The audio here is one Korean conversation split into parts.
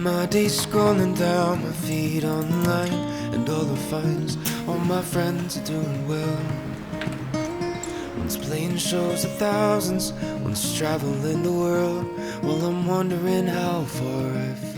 My days scrolling down my feed online And all the finds, all my friends are doing well. One's playing shows of thousands One's traveling the world While I'm wondering how far I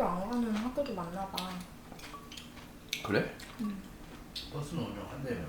학교 안 가면 학교도 맞나 봐. 그래? 버스는 운영한대요.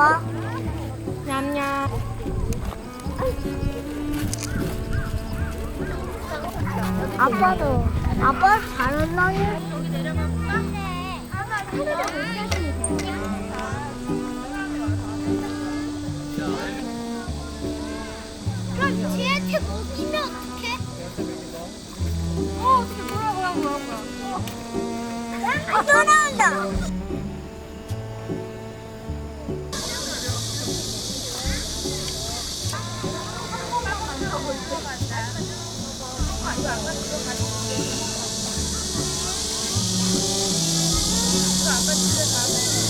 먹어. 냠냠. 아빠도 아빠 잘한다니. 그럼 쟤한테 먹이면 어떡해? 어. 뭐야, 뭐야, 뭐야, 뭐야. 아, 또 나온다. bên kia